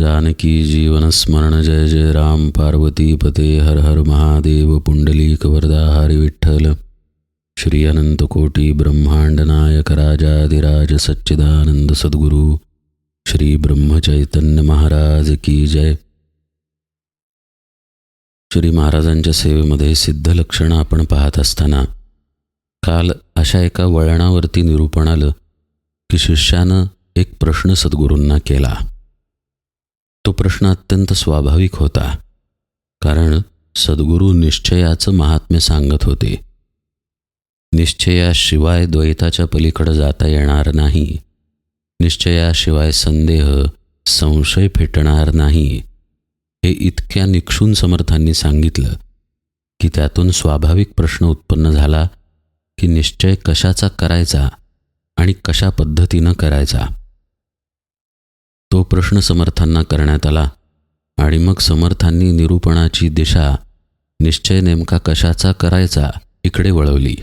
जानकी जीवन स्मरण जय जय राम। पार्वती पते हर हर महादेव। पुंडलीक वरदा हरी विठ्ठल। श्री अनंत कोटी ब्रह्मांड नायक राजाधिराज सच्चिदानंद सद्गुरू। श्री ब्रह्मचैतन्य महाराज की जय। श्री महाराजांच्या सेवेमध्ये सिद्ध लक्षणं आपण पाहत असताना काल अशा एका वळणावरती निरूपण आलं की शिष्यानं एक प्रश्न सद्गुरूंना केला. तो प्रश्न अत्यंत स्वाभाविक होता कारण सद्गुरू निश्चयाचं महात्म्य सांगत होते. निश्चयाशिवाय द्वैताच्या पलीकडे जाता येणार नाही. निश्चयाशिवाय संदेह संशय फेटणार नाही. हे इतक्या निक्षून समर्थांनी सांगितलं की त्यातून स्वाभाविक प्रश्न उत्पन्न झाला की निश्चय कशाचा करायचा आणि कशा पद्धतीनं करायचा. तो प्रश्न समर्थांना करण्यात आला आणि मग समर्थांनी निरूपणाची दिशा निश्चय नेमका कशाचा करायचा इकडे वळवली.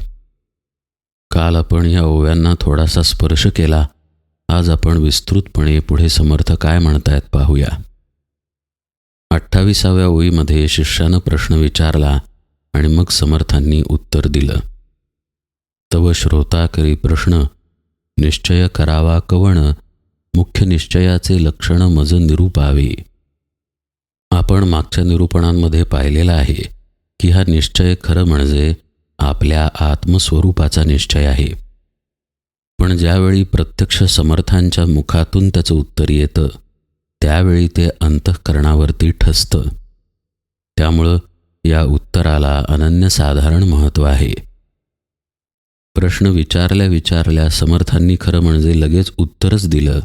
काल आपण या ओव्यांना थोडासा स्पर्श केला. आज आपण विस्तृतपणे पुढे समर्थ काय म्हणतायत पाहूया. अठ्ठावीसाव्या ओळीमध्ये शिष्यानं प्रश्न विचारला आणि मग समर्थांनी उत्तर दिलं. तव श्रोता करी प्रश्न निश्चय करावा कवण? मुख्य निश्चयाचे लक्षण मज निरूपावे. आपण मागच्या निरूपणांमध्ये पाहिलेलं आहे की हा निश्चय खरं म्हणजे आपल्या आत्मस्वरूपाचा निश्चय आहे. पण ज्यावेळी प्रत्यक्ष समर्थांच्या मुखातून त्याचं उत्तर येतं त्यावेळी ते अंतःकरणावरती ठसतं. त्यामुळं या उत्तराला अनन्यसाधारण महत्त्व आहे. प्रश्न विचारल्या विचारल्या समर्थांनी खरं म्हणजे लगेच उत्तरच दिलं.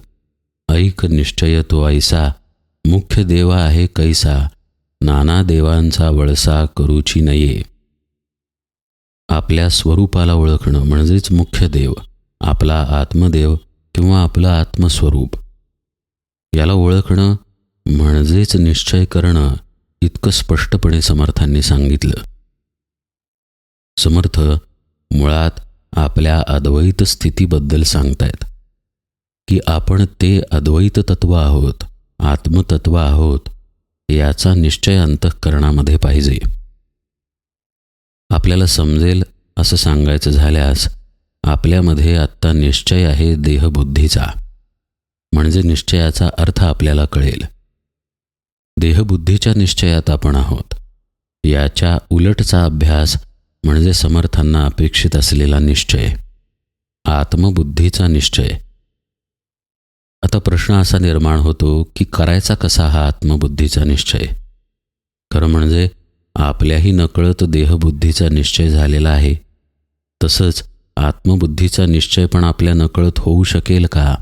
ऐक निश्चय तो ऐसा मुख्य देवा आहे कैसा. नाना देवांचा वळसा करूची नये. आपल्या स्वरूपाला ओळखणं म्हणजेच मुख्य देव आपला आत्मदेव किंवा आपलं आत्मस्वरूप. याला ओळखणं म्हणजेच निश्चय करणं इतकं स्पष्टपणे समर्थांनी सांगितलं. समर्थ मुळात आपल्या अद्वैत स्थितीबद्दल सांगतायत. की आपण ते अद्वैत तत्व आहोत आत्मतत्व आहोत याचा निश्चय अंतःकरणामध्ये पाहिजे. आपल्याला समजेल असं सांगायचं झाल्यास आपल्यामध्ये आत्ता निश्चय आहे देहबुद्धीचा. म्हणजे निश्चयाचा अर्थ आपल्याला कळेल. देहबुद्धीच्या निश्चयात आपण आहोत. याच्या उलटचा अभ्यास म्हणजे समर्थांना अपेक्षित असलेला निश्चय. आत्मबुद्धीचा निश्चय. आता प्रश्न असा निर्माण होतो की करायचा कसा हा आत्मबुद्धीचा निश्चय? खरं म्हणजे आपल्याही नकळत देहबुद्धीचा निश्चय झालेला आहे. तसंच आत्मबुद्धीचा निश्चय पण आपल्या नकळत होऊ शकेल का?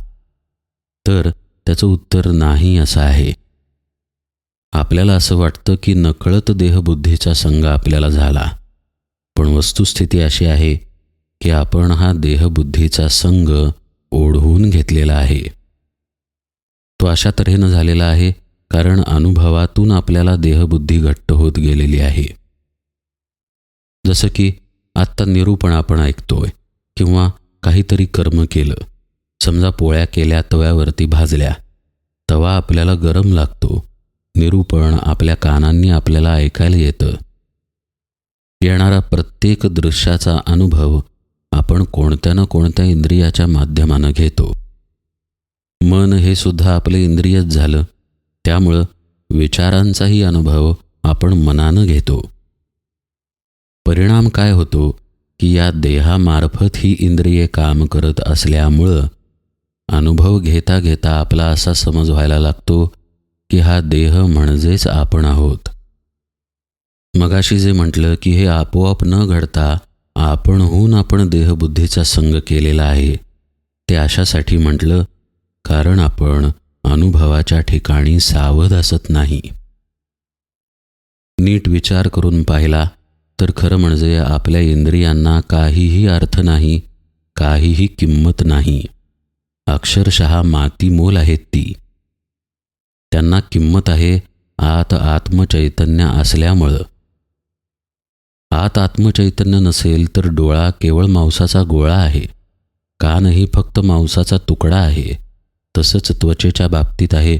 तर त्याचं उत्तर नाही असं आहे. आपल्याला असं वाटतं की नकळत देहबुद्धीचा संघ आपल्याला झाला. पण वस्तुस्थिती अशी आहे की आपण हा देहबुद्धीचा संघ ओढवून घेतलेला आहे. तो अशा तऱ्हेनं झालेला आहे कारण अनुभवातून आपल्याला देहबुद्धी घट्ट होत गेलेली आहे. जसं की आत्ता निरूपण आपण ऐकतोय किंवा काहीतरी कर्म केलं. समजा पोळ्या केल्या तव्यावरती भाजल्या. तवा आपल्याला गरम लागतो. निरूपण आपल्या कानांनी आपल्याला ऐकायला येतं. येणारा प्रत्येक दृश्याचा अनुभव आपण कोणत्या ना कोणत्या इंद्रियाच्या माध्यमानं घेतो. मन हे सुद्धा आपलं इंद्रियच झालं. त्यामुळं विचारांचाही अनुभव आपण मनानं घेतो. परिणाम काय होतो की या देहामार्फत ही इंद्रिये काम करत असल्यामुळं अनुभव घेता घेता आपला असा समज व्हायला लागतो की हा देह म्हणजेच आपण आहोत. मगाशी जे म्हटलं की हे आपोआप न घडता आपणहून आपण देहबुद्धीचा संग केलेला आहे ते अशासाठी म्हटलं कारण आपण अनुभवाच्या ठिकाणी सावध असत नाही. नीट विचार करून पाहिला तर खरं म्हणजे आपल्या इंद्रियांना काहीही अर्थ नाही काहीही किंमत नाही. अक्षरशः माती मोल आहेत ती. त्यांना किंमत आहे आत आत्मचैतन्य असल्यामुळं. आत आत्मचैतन्य नसेल तर डोळा केवळ मांसाचा गोळा आहे. कानही फक्त मांसाचा तुकडा आहे. तसंच त्वचेच्या बाबतीत आहे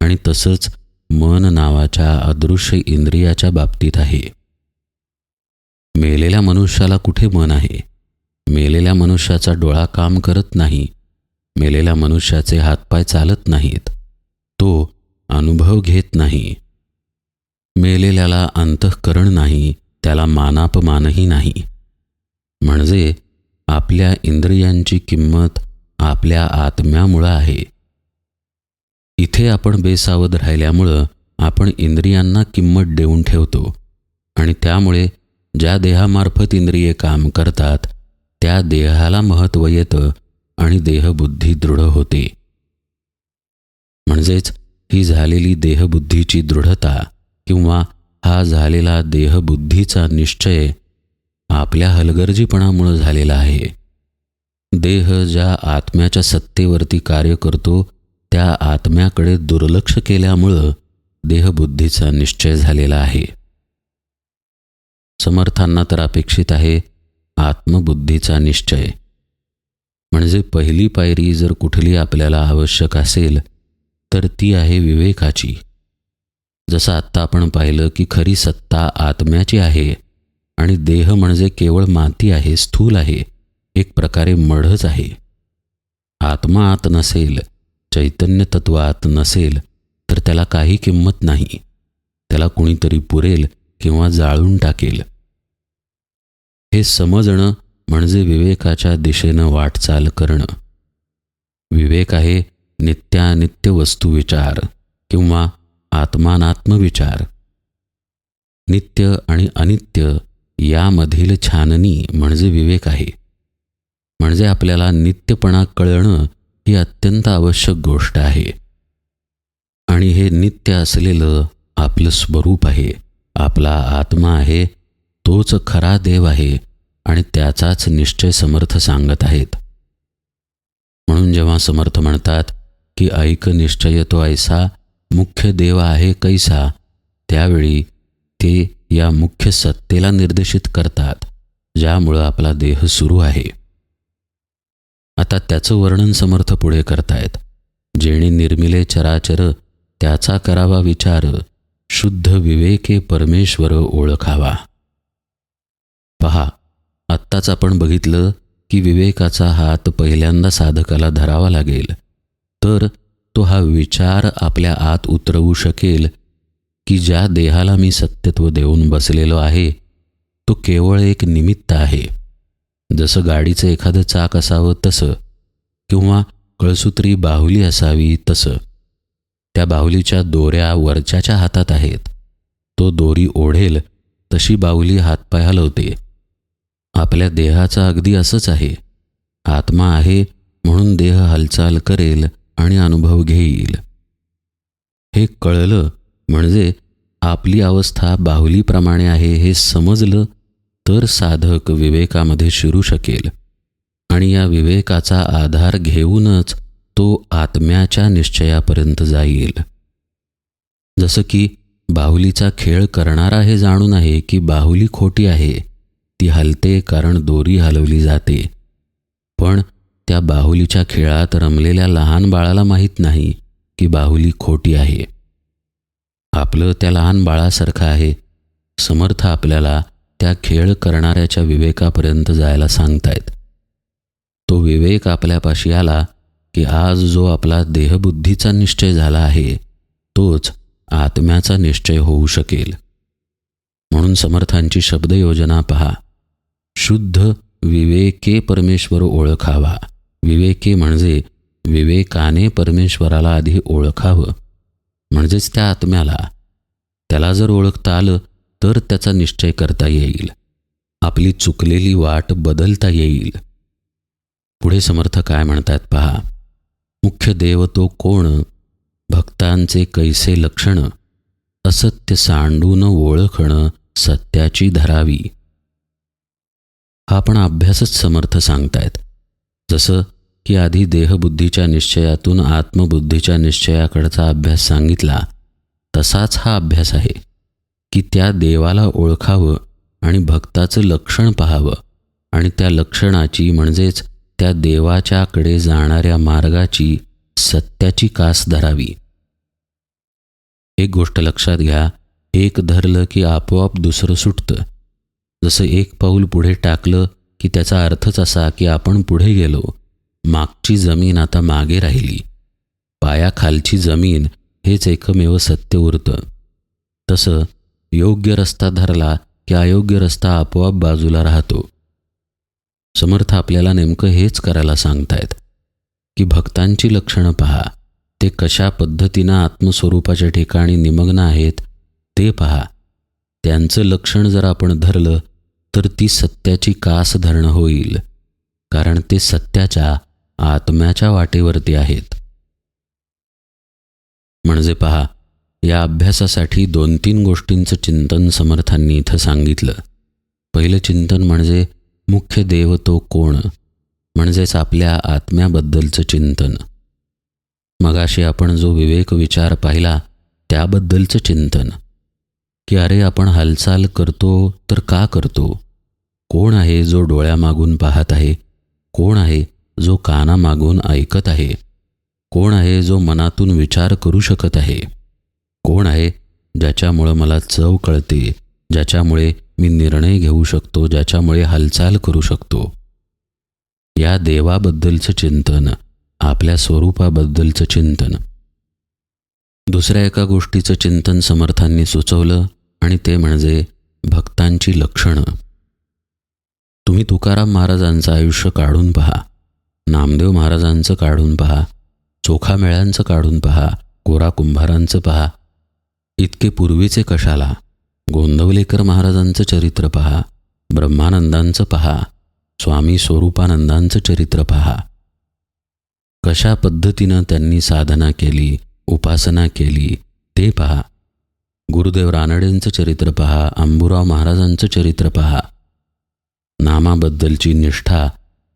आणि तसंच मन नावाच्या अदृश्य इंद्रियाच्या बाबतीत आहे. मेलेल्या मनुष्याला कुठे मन आहे? मेलेल्या मनुष्याचा डोळा काम करत नाही. मेलेल्या मनुष्याचे हातपाय चालत नाहीत. तो अनुभव घेत नाही. मेलेल्याला अंतःकरण नाही त्याला मानापमानही नाही. म्हणजे आपल्या इंद्रियांची किंमत आपल्या आत्म्यामुळं आहे. इथे आपण बेसावध राहिल्यामुळं आपण इंद्रियांना किंमत देऊन ठेवतो आणि त्यामुळे ज्या देहामार्फत इंद्रिये काम करतात त्या देहाला महत्त्व येतं आणि देहबुद्धी दृढ होते. म्हणजेच ही झालेली देहबुद्धीची दृढता किंवा हा झालेला देहबुद्धीचा निश्चय आपल्या हलगर्जीपणामुळं झालेला आहे. देह ज्या आत्म्याच्या सत्तेवरती कार्य करतो त्या आत्म्याकडे दुर्लक्ष केल्यामुळं देहबुद्धीचा निश्चय झालेला आहे. समर्थांना तर अपेक्षित आहे आत्मबुद्धीचा निश्चय. म्हणजे पहिली पायरी जर कुठली आपल्याला आवश्यक असेल तर ती आहे विवेकाची. जसं आत्ता आपण पाहिलं की खरी सत्ता आत्म्याची आहे आणि देह म्हणजे केवळ माती आहे स्थूल आहे. एक प्रकारे मढच आहे. आत्मा आत नसेल चैतन्य तत्व आत नसेल तर त्याला काही किंमत नाही. त्याला कुणीतरी पुरेल किंवा जाळून टाकेल. हे समजणं म्हणजे विवेकाच्या दिशेनं वाटचाल करणं. विवेक आहे नित्यानित्य वस्तुविचार किंवा आत्मानात्मविचार. नित्य आणि अनित्य यामधील छाननी म्हणजे विवेक आहे. म्हणजे आपल्याला नित्यपणा कळणं ही अत्यंत आवश्यक गोष्ट आहे. आणि हे नित्य असलेलं आपलं स्वरूप आहे. आपला आत्मा आहे तोच खरा देव आहे आणि त्याचाच निश्चय समर्थ सांगत आहेत. म्हणून जेव्हा समर्थ म्हणतात की ऐक निश्चय तो ऐसा मुख्य देव आहे कैसा त्यावेळी ते या मुख्य सत्तेला निर्देशित करतात ज्यामुळं आपला देह सुरू आहे. आता त्याचं वर्णन समर्थ पुढे करतायत. जेणे निर्मिले चराचर त्याचा करावा विचार शुद्ध विवेके परमेश्वर ओळखावा. पहा आत्ताच आपण बघितलं की विवेकाचा हात पहिल्यांदा साधकाला धरावा लागेल. तर तो हा विचार आपल्या आत उतरवू शकेल की ज्या देहाला मी सत्यत्व देऊन बसलेलो आहे तो केवळ एक निमित्त आहे. जसं गाडीचं एखादं चाक असावं तसं किंवा कळसूत्री बाहुली असावी तसं. त्या बाहुलीच्या दोऱ्या वरच्याच्या हातात आहेत. तो दोरी ओढेल तशी बाहुली हातपाय हलवते आपल्या देहाचं अगदी असंच आहे. आत्मा आहे म्हणून देह हालचाल करेल आणि अनुभव घेईल. हे कळलं म्हणजे आपली अवस्था बाहुलीप्रमाणे आहे हे समजलं तर साधक विवेकामध्ये शिरू शकेल. आणि या विवेकाचा आधार घेऊनच तो आत्म्याच्या निश्चयापर्यंत जाईल. जसं की बाहुलीचा खेळ करणारा हे जाणून आहे की बाहुली खोटी आहे. ती हलते कारण दोरी हलवली जाते. पण त्या बाहुलीच्या खेळात रमलेल्या लहान बाळाला माहीत नाही की बाहुली खोटी आहे. आपलं त्या लहान बाळासारखं आहे. समर्थ आपल्याला त्या खेळ करणाऱ्याच्या विवेकापर्यंत जायला सांगतायत. तो विवेक आपल्यापाशी आला की आज जो आपला देहबुद्धीचा निश्चय झाला आहे तोच आत्म्याचा निश्चय होऊ शकेल. म्हणून समर्थांची शब्दयोजना पहा. शुद्ध विवेके परमेश्वर ओळखावा. विवेके म्हणजे विवेकाने परमेश्वराला आधी ओळखावं. म्हणजेच त्या आत्म्याला. त्याला जर ओळखता आलं तर त्याचा निश्चय करता येईल. आपली चुकलेली वाट बदलता येईल. पुढे समर्थ काय म्हणतात पहा? मुख्य देव तो कोण? भक्तांचे कैसे लक्षण? असत्य सांडून ओळखणं सत्याची धरावी. हा पण अभ्यासच समर्थ सांगतायत. जसं की आधी देहबुद्धीच्या निश्चयातून आत्मबुद्धीच्या निश्चयाकडचा अभ्यास सांगितला तसाच हा अभ्यास आहे. की त्या देवाला ओळखावं आणि भक्ताचं लक्षण पाहावं. आणि त्या लक्षणाची म्हणजेच त्या देवाच्याकडे जाणाऱ्या मार्गाची सत्याची कास धरावी. एक गोष्ट लक्षात घ्या एक धरलं की आपोआप दुसरं सुटतं. जसं एक पाऊल पुढे टाकलं की त्याचा अर्थच असा की आपण पुढे गेलो. मागची जमीन आता मागे राहिली. पायाखालची जमीन हेच एकमेव सत्य उरतं तसं योग्य रस्ता धरला की अयोग्य रस्ता आपोआप बाजूला राहतो. समर्थ आपल्याला नेमकं हेच करायला सांगतायत की भक्तांची लक्षणं पहा ते कशा पद्धतीनं आत्मस्वरूपाच्या ठिकाणी निमग्न आहेत ते पहा. त्यांचं लक्षण जर आपण धरलं तर ती सत्याची कास धरणं होईल कारण ते सत्याच्या आत्म्याच्या वाटेवरती आहेत. म्हणजे पहा या अभ्यासासाठी दोन तीन गोष्टींचं चिंतन समर्थांनी इथं सांगितलं. पहिलं चिंतन म्हणजे मुख्य देव तो कोण? म्हणजेच आपल्या आत्म्याबद्दलचं चिंतन. मगाशी आपण जो विवेक विचार पाहिला त्याबद्दलचं चिंतन. की अरे आपण हालचाल करतो तर का करतो? कोण आहे जो डोळ्यामागून पाहत आहे? कोण आहे जो कानामागून ऐकत आहे? कोण आहे जो मनातून विचार करू शकत आहे? कोण आहे ज्याच्यामुळं मला चव कळते ज्याच्यामुळे मी निर्णय घेऊ शकतो ज्याच्यामुळे हालचाल करू शकतो? या देवाबद्दलचं चिंतन आपल्या स्वरूपाबद्दलचं चिंतन. दुसऱ्या एका गोष्टीचं चिंतन समर्थांनी सुचवलं आणि ते म्हणजे भक्तांची लक्षणं. तुम्ही तुकाराम महाराजांचं आयुष्य काढून पहा नामदेव महाराजांचं काढून पहा चोखामेळ्यांचं काढून पहा कोरा कुंभारांचं पहा इतके पूर्वीचे कशाला? गोंदवलेकर महाराजांचं चरित्र पहा ब्रह्मानंदांचं पहा स्वामी स्वरूपानंदांचं चरित्र पहा. कशा पद्धतीनं त्यांनी साधना केली उपासना केली ते पहा. गुरुदेव रानडेंचं चरित्र पहा अंबुराव महाराजांचं चरित्र पहा. नामाबद्दलची निष्ठा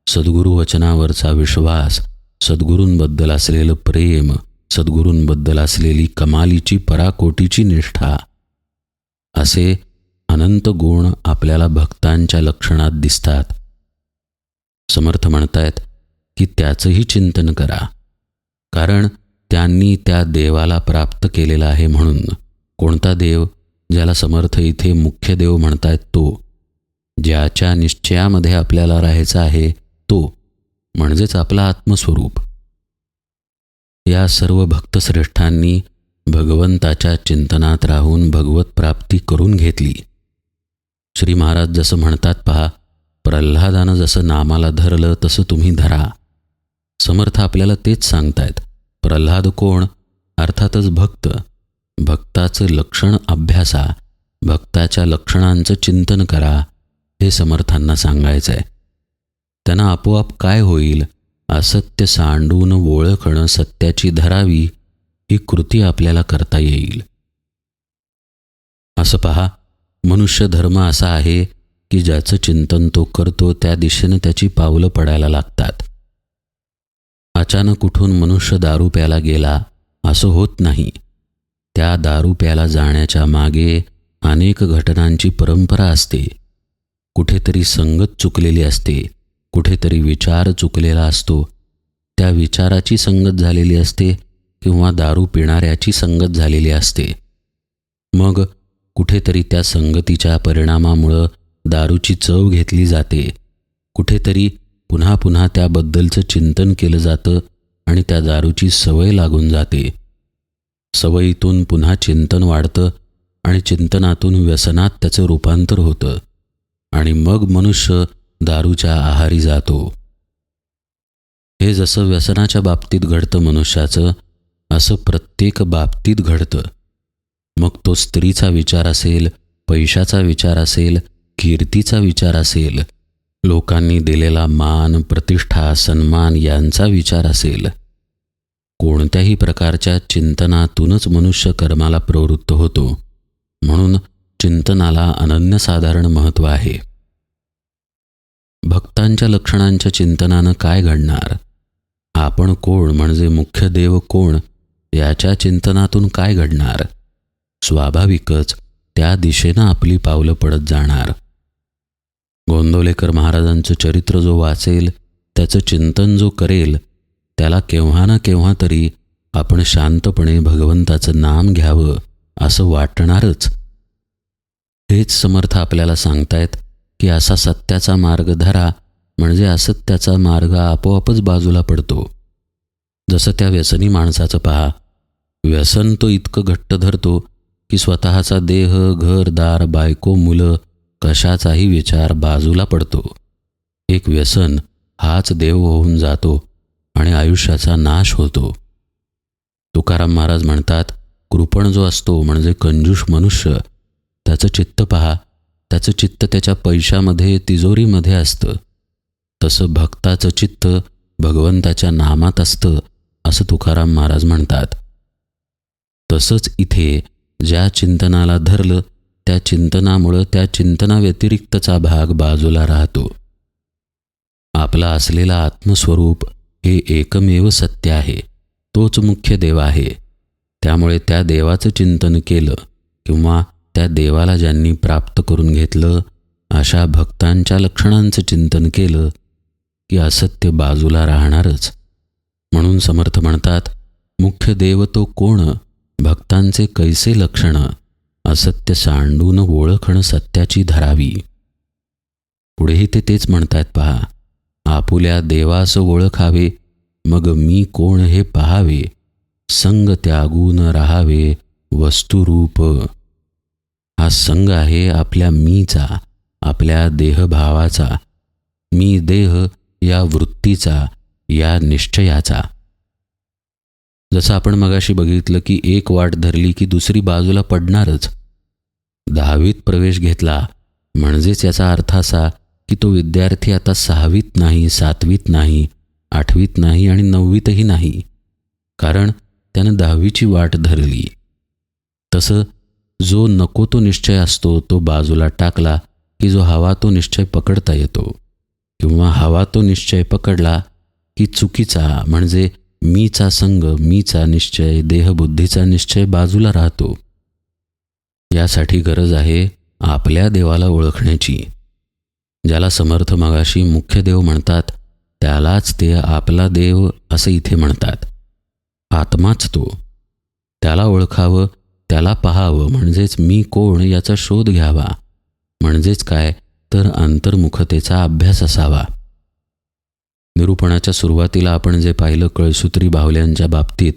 सद्गुरू वचनावरचा विश्वास सद्गुरूंबद्दल असलेलं प्रेम सद्गुरूंबद्दल असलेली कमालीची पराकोटीची निष्ठा असे अनंत गुण आपल्याला भक्तांच्या लक्षणात दिसतात. समर्थ म्हणतायत की त्याचंही चिंतन करा कारण त्यांनी त्या देवाला प्राप्त केलेला आहे म्हणून. कोणता देव ज्याला समर्थ इथे मुख्य देव म्हणतायत तो? ज्याच्या निश्चयामध्ये आपल्याला राहायचा आहे तो म्हणजेच आपला आत्मस्वरूप. या सर्व भक्तश्रेष्ठांनी भगवंताच्या चिंतनात राहून भगवत प्राप्ती करून घेतली. श्री महाराज जसं म्हणतात पहा प्रल्हादानं जसं नामाला धरलं तसं तुम्ही धरा. समर्थ आपल्याला तेच सांगतायत प्रल्हाद कोण? अर्थातच भक्त. भक्ताचं लक्षण अभ्यासा भक्ताच्या लक्षणांचं चिंतन करा हे समर्थांना सांगायचं आहे त्यांना आपोआप काय होईल? असत्य सांडून ओळखणं सत्याची धरावी ही कृती आपल्याला करता येईल. असं पहा मनुष्य धर्म असा आहे की ज्याचं चिंतन तो करतो त्या दिशेनं त्याची पावलं पडायला लागतात. अचानक उठून मनुष्य दारू प्याला गेला असं होत नाही. त्या दारू प्याला जाण्याच्या मागे अनेक घटनांची परंपरा असते. कुठेतरी संगत चुकलेली असते. कुठेतरी विचार चुकलेला असतो. त्या विचाराची संगत झालेली असते किंवा दारू पिणाऱ्याची संगत झालेली असते. मग कुठेतरी त्या संगतीच्या परिणामामुळं दारूची चव घेतली जाते. कुठेतरी पुन्हा पुन्हा त्याबद्दलचं चिंतन केलं जातं आणि त्या दारूची सवय लागून जाते. सवयीतून पुन्हा चिंतन वाढतं आणि चिंतनातून व्यसनात त्याचं रूपांतर होतं. आणि मग मनुष्य दारूच्या आहारी जातो. हे जसं व्यसनाच्या बाबतीत घडतं मनुष्याचं असं प्रत्येक बाबतीत घडतं. मग तो स्त्रीचा विचार असेल पैशाचा विचार असेल कीर्तीचा विचार असेल लोकांनी दिलेला मान प्रतिष्ठा सन्मान यांचा विचार असेल. कोणत्याही प्रकारच्या चिंतनातूनच मनुष्य कर्माला प्रवृत्त होतो. म्हणून चिंतनाला अनन्यसाधारण महत्त्व आहे. भक्तांच्या लक्षणांच्या चिंतनानं काय घडणार? आपण कोण म्हणजे मुख्य देव कोण? याच्या चिंतनातून काय घडणार? स्वाभाविकच त्या दिशेनं आपली पावलं पडत जाणार. गोंदवलेकर महाराजांचं चरित्र जो वाचेल त्याचं चिंतन जो करेल त्याला केव्हा ना केव्हा तरी आपण शांतपणे भगवंताचं नाम घ्यावं असं वाटणारच. हेच समर्थ आपल्याला सांगतायत की असा सत्याचा मार्ग धरा म्हणजे असत्याचा मार्ग आपोआपच बाजूला पडतो. जसं त्या व्यसनी माणसाचं पहा. व्यसन तो इतकं घट्ट धरतो की स्वतःचा देह घरदार बायको मुलं कशाचाही विचार बाजूला पडतो. एक व्यसन हाच देव होऊन जातो आणि आयुष्याचा नाश होतो. तुकाराम महाराज म्हणतात कृपण जो असतो म्हणजे कंजूष मनुष्य. त्याचं चित्त पहा. त्याचं चित्त त्याच्या पैशामध्ये तिजोरीमध्ये असतं. तसं भक्ताचं चित्त भगवंताच्या नामात असतं असं तुकाराम महाराज म्हणतात. तसंच इथे ज्या चिंतनाला धरलं त्या चिंतनामुळं त्या चिंतनाव्यतिरिक्तचा भाग बाजूला राहतो. आपला असलेला आत्मस्वरूप हे एकमेव सत्य आहे तोच मुख्य देव आहे. त्यामुळे त्या देवाचं चिंतन केलं किंवा त्या देवाला ज्यांनी प्राप्त करून घेतलं अशा भक्तांच्या लक्षणांचं चिंतन केलं की असत्य बाजूला राहणारच. म्हणून समर्थ म्हणतात मुख्य देव तो कोण? भक्तांचे कैसे लक्षण? असत्य सांडून ओळखणं सत्याची धरावी. पुढेही ते तेच म्हणतायत पहा आपुल्या देवास ओळखावे मग मी कोण हे पहावे? संग त्यागून राहावे वस्तुरूप. हा संघ आहे आपल्या मीचा आपल्या देहभावाचा. मी देह या वृत्तीचा या निश्चयाचा. जसं आपण मगाशी बघितलं की एक वाट धरली की दुसरी बाजूला पडणारच. दहावीत प्रवेश घेतला म्हणजेच याचा अर्थ असा की तो विद्यार्थी आता सहावीत नाही सातवीत नाही आठवीत नाही आणि नववीतही नाही. कारण त्यानं दहावीची वाट धरली. तसं जो नको तो निश्चय असतो तो बाजूला टाकला की जो हवा तो निश्चय पकडता येतो. किंवा हवा तो निश्चय पकडला की चुकीचा म्हणजे मीचा संग मीचा निश्चय देहबुद्धीचा निश्चय बाजूला राहतो. यासाठी गरज आहे आपल्या देवाला ओळखण्याची. ज्याला समर्थ मगाशी मुख्य देव म्हणतात त्यालाच ते आपला देव असं इथे म्हणतात. आत्माच तो. त्याला ओळखावं त्याला पहावं. म्हणजेच मी कोण याचा शोध घ्यावा. म्हणजेच काय? तर अंतर्मुखतेचा अभ्यास असावा. निरूपणाच्या सुरुवातीला आपण जे पाहिलं कळसूत्री बाहुल्यांच्या बाबतीत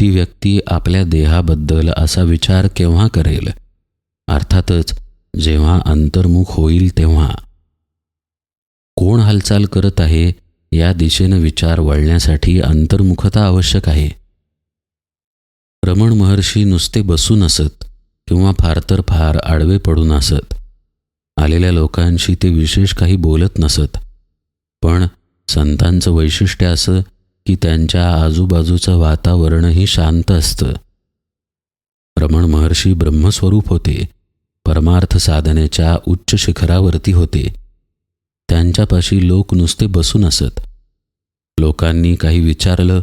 ती व्यक्ती आपल्या देहाबद्दल असा विचार केव्हा करेल? अर्थातच जेव्हा अंतर्मुख होईल तेव्हा. कोण हालचाल करत आहे या दिशेनं विचार वळण्यासाठी अंतर्मुखता आवश्यक आहे. रमण महर्षी नुसते बसून असत किंवा फार तर फार आडवे पडून असत आलेल्या लोकांशी ते विशेष काही बोलत नसत. पण संतांचं वैशिष्ट्य असं की त्यांच्या आजूबाजूचं वातावरणही शांत असतं. रमण महर्षी ब्रह्मस्वरूप होते. परमार्थ साधनेच्या उच्च शिखरावरती होते. त्यांच्यापाशी लोक नुसते बसून असत लोकांनी काही विचारलं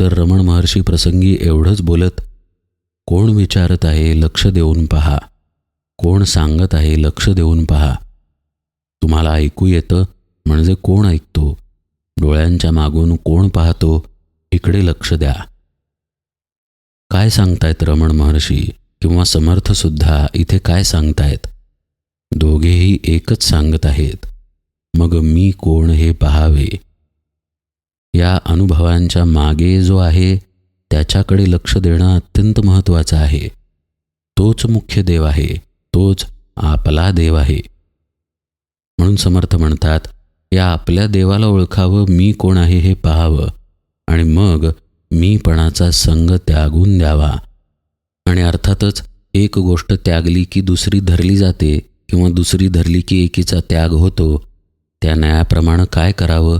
तर रमण महर्षी प्रसंगी एवढंच बोलत कोण विचारत आहे लक्ष देऊन पहा. कोण सांगत आहे लक्ष देऊन पहा. तुम्हाला ऐकू येतं म्हणजे कोण ऐकतो? डोळ्यांच्या मागून कोण पाहतो? इकडे लक्ष द्या. काय सांगतायत रमण महर्षी किंवा समर्थसुद्धा इथे काय सांगतायत? दोघेही एकच सांगत आहेत. मग मी कोण हे पहावे? या अनुभवांच्या मागे जो आहे त्याच्याकडे लक्ष देणं अत्यंत महत्त्वाचं आहे. तोच मुख्य देव आहे तोच आपला देव आहे. म्हणून समर्थ म्हणतात या आपल्या देवाला ओळखावं मी कोण आहे हे पाहावं आणि मग मीपणाचा संग त्यागून द्यावा. आणि अर्थातच एक गोष्ट त्यागली की दुसरी धरली जाते किंवा दुसरी धरली की एकीचा त्याग होतो त्या न्यायाप्रमाणे काय करावं?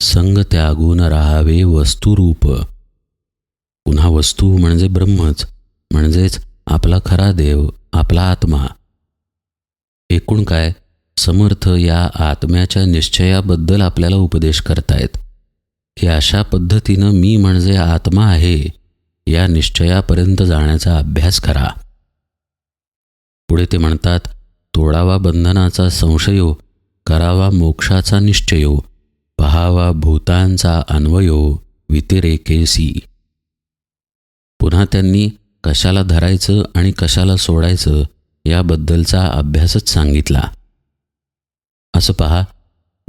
संग त्यागून राहावे वस्तुरूप. पुन्हा वस्तू म्हणजे ब्रह्मच म्हणजेच आपला खरा देव आपला आत्मा. एकूण काय? समर्थ या आत्म्याच्या निश्चयाबद्दल आपल्याला उपदेश करतायत. की अशा पद्धतीनं मी म्हणजे आत्मा आहे या निश्चयापर्यंत जाण्याचा अभ्यास करा. पुढे ते म्हणतात तोडावा बंधनाचा संशयो करावा मोक्षाचा निश्चयो. पहावा भूतांचा अन्वयो वितिरेकेसी. पुन्हा त्यांनी कशाला धरायचं आणि कशाला सोडायचं याबद्दलचा अभ्यासच सांगितला. असं पहा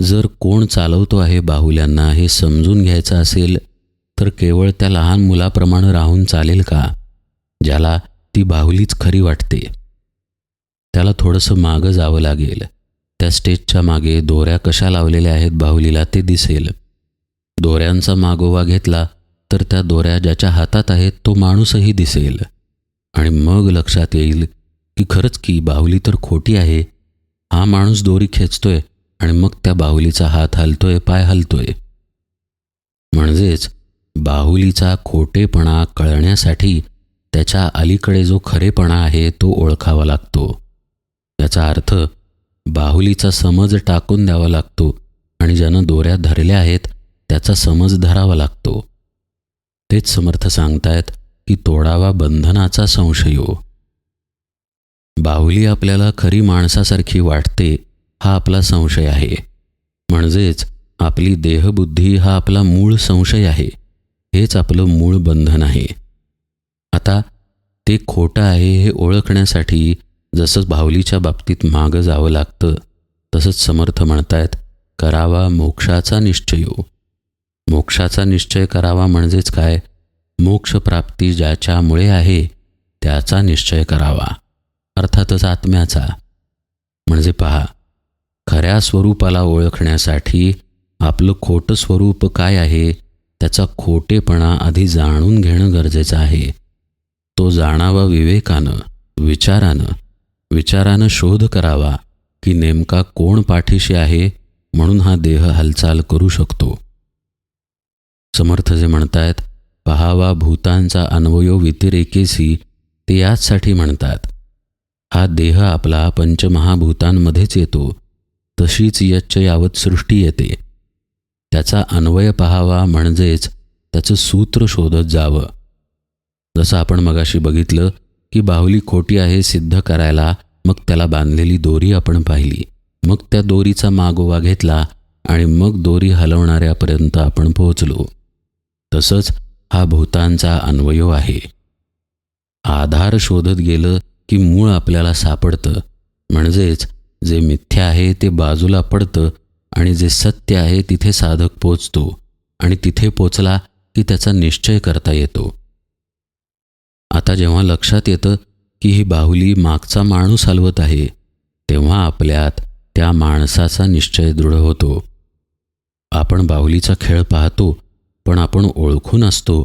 जर कोण चालवतो आहे बाहुल्यांना हे समजून घ्यायचं असेल तर केवळ त्या लहान मुलाप्रमाणे राहून चालेल का? ज्याला ती बाहुलीच खरी वाटते. त्याला थोडंसं मागं जावं लागेल. त्या स्टेजच्या मागे दोऱ्या कशा लावलेल्या आहेत बाहुलीला ते दिसेल. दोऱ्यांचा मागोवा घेतला तर त्या दोऱ्या ज्याच्या हातात आहेत तो माणूसही दिसेल. आणि मग लक्षात येईल की खरंच की बाहुली तर खोटी आहे. हा माणूस दोरी खेचतोय आणि मग त्या बाहुलीचा हात हलतोय पाय हलतोय. म्हणजेच बाहुलीचा खोटेपणा कळण्यासाठी त्याच्या अलीकडे जो खरेपणा आहे तो ओळखावा लागतो. याचा अर्थ बाहुलीचा समज टाकून द्यावा लागतो आणि ज्यानं दोऱ्या धरल्या आहेत त्याचा समज धरावा लागतो. तेच समर्थ सांगतायत की तोडावा बंधनाचा संशयो. बाहुली आपल्याला खरी माणसासारखी वाटते हा आपला संशय आहे. म्हणजेच आपली देहबुद्धी हा आपला मूळ संशय आहे. हेच आपलं मूळ बंधन आहे. आता ते खोटं आहे हे ओळखण्यासाठी जसं बाहुलीच्या बाबतीत मागं जावं लागतं तसंच समर्थ म्हणतायत करावा मोक्षाचा निश्चयो हो. मोक्षाचा निश्चय करावा म्हणजेच काय? मोक्षप्राप्ती ज्याच्यामुळे आहे त्याचा निश्चय करावा. अर्थातच आत्म्याचा. म्हणजे पहा खऱ्या स्वरूपाला ओळखण्यासाठी आपलं खोटं स्वरूप काय आहे त्याचा खोटेपणा आधी जाणून घेणं गरजेचं आहे. तो जाणावा विवेकानं विचारानं विचारानं शोध करावा की नेमका कोण पाठीशी आहे म्हणून हा देह हालचाल करू शकतो. समर्थ जे म्हणतायत पहावा भूतांचा अन्वयो व्यतिरेकेसी ते याचसाठी म्हणतात हा देह आपला पंचमहाभूतांमध्येच येतो तशीच यच्च यावत सृष्टी येते. त्याचा अन्वय पहावा म्हणजेच त्याचं सूत्र शोधत जावं. जसं आपण मगाशी बघितलं की बाहुली खोटी आहे सिद्ध करायला मग त्याला बांधलेली दोरी आपण पाहिली. मग त्या दोरीचा मागोवा घेतला आणि मग दोरी हलवणाऱ्यापर्यंत आपण पोहोचलो. तसंच हा भूतांचा अन्वयो आहे. आधार शोधत गेलं की मूळ आपल्याला सापडतं. म्हणजेच जे मिथ्या आहे ते बाजूला पडतं आणि जे सत्य आहे तिथे साधक पोचतो आणि तिथे पोचला की त्याचा निश्चय करता येतो. आता जेव्हा लक्षात येतं की ही बाहुली मागचा माणूस हलवत आहे तेव्हा आपल्यात त्या माणसाचा निश्चय दृढ होतो. आपण बाहुलीचा खेळ पाहतो पण आपण ओळखून असतो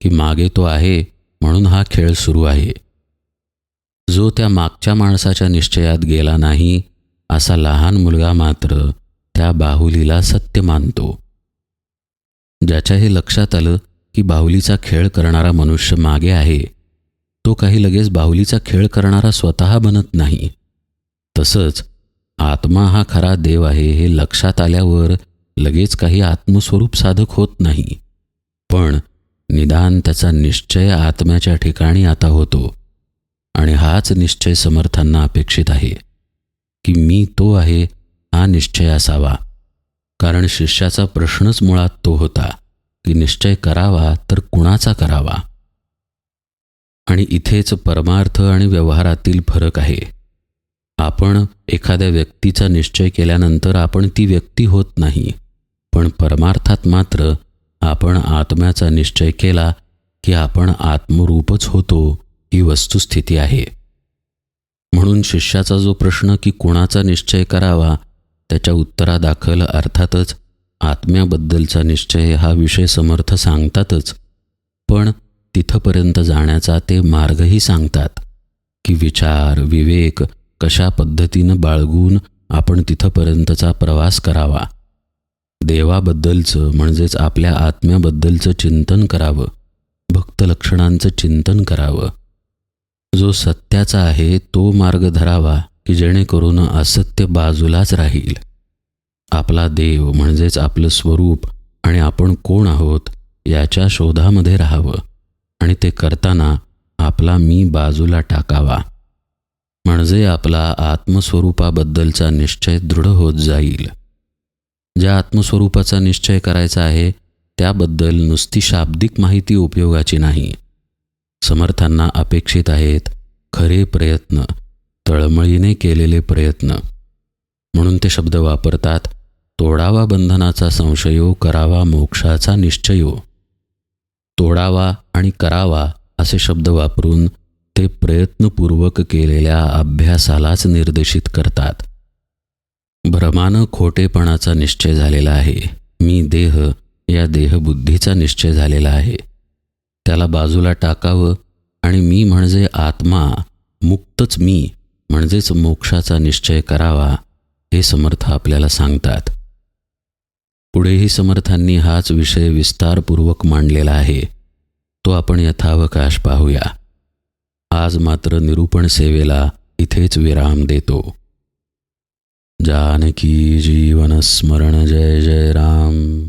की मागे तो आहे म्हणून हा खेळ सुरू आहे. जो त्या मागच्या माणसाच्या निश्चयात गेला नाही असा लहान मुलगा मात्र त्या बाहुलीला सत्य मानतो. ज्याच्या हे लक्षात आलं की बाहुलीचा खेळ करणारा मनुष्य मागे आहे तो काही लगेच बाहुलीचा खेळ करणारा स्वतः बनत नाही. तसंच आत्मा हा खरा देव आहे हे लक्षात आल्यावर लगेच काही आत्मस्वरूप साधक होत नाही. पण निदान त्याचा निश्चय आत्म्याच्या ठिकाणी आता होतो. आणि हाच निश्चय समर्थांना अपेक्षित आहे की मी तो आहे हा निश्चय असावा. कारण शिष्याचा प्रश्नच मुळात तो होता की निश्चय करावा तर कुणाचा करावा? आणि इथेच परमार्थ आणि व्यवहारातील फरक आहे. आपण एखाद्या व्यक्तीचा निश्चय केल्यानंतर आपण ती व्यक्ती होत नाही पण परमार्थात मात्र आपण आत्म्याचा निश्चय केला की आपण आत्मरूपच होतो ही वस्तुस्थिती आहे. म्हणून शिष्याचा जो प्रश्न की कुणाचा निश्चय करावा त्याच्या उत्तरादाखल अर्थातच आत्म्याबद्दलचा निश्चय हा विषय समर्थ सांगतातच पण तिथंपर्यंत जाण्याचा ते मार्गही सांगतात की विचार विवेक कशा पद्धतीनं बाळगून आपण तिथंपर्यंतचा प्रवास करावा. देवाबद्दलचं म्हणजेच आपल्या आत्म्याबद्दलचं चिंतन करावं. भक्त लक्षणांचं चिंतन करावं. जो सत्याचा आहे तो मार्ग धरावा की जेणेकरून असत्य बाजूलाच राहील. आपला देव म्हणजेच आपलं स्वरूप आणि आपण कोण आहोत याच्या शोधामध्ये राहावं. आणि ते करताना आपला मी बाजूला टाकावा. म्हणजे आपला आत्मस्वरूपाबद्दलचा निश्चय दृढ होत जाईल. ज्या आत्मस्वरूपाचा निश्चय करायचा आहे त्याबद्दल नुसती शाब्दिक माहिती उपयोगाची नाही. समर्थांना अपेक्षित आहेत खरे प्रयत्न तळमळीने केलेले प्रयत्न. म्हणून ते शब्द वापरतात तोडावा बंधनाचा संशयो करावा मोक्षाचा निश्चयो. तोडावा आणि करावा असे शब्द वापरून ते प्रयत्नपूर्वक केलेल्या अभ्यासालाच निर्देशित करतात. भ्रमानं खोटेपणाचा निश्चय झालेला आहे. मी देह या देहबुद्धीचा निश्चय झालेला आहे. त्याला बाजूला टाकावं आणि मी म्हणजे आत्मा मुक्तच मी म्हणजेच मोक्षाचा निश्चय करावा हे समर्थ आपल्याला सांगतात. पुढेही समर्थांनी हाच विषय विस्तारपूर्वक मांडलेला आहे. तो आपण यथावकाश पाहूया. आज मात्र निरूपण सेवेला इथेच विराम देतो. जानकी जीवन स्मरण जय जय राम.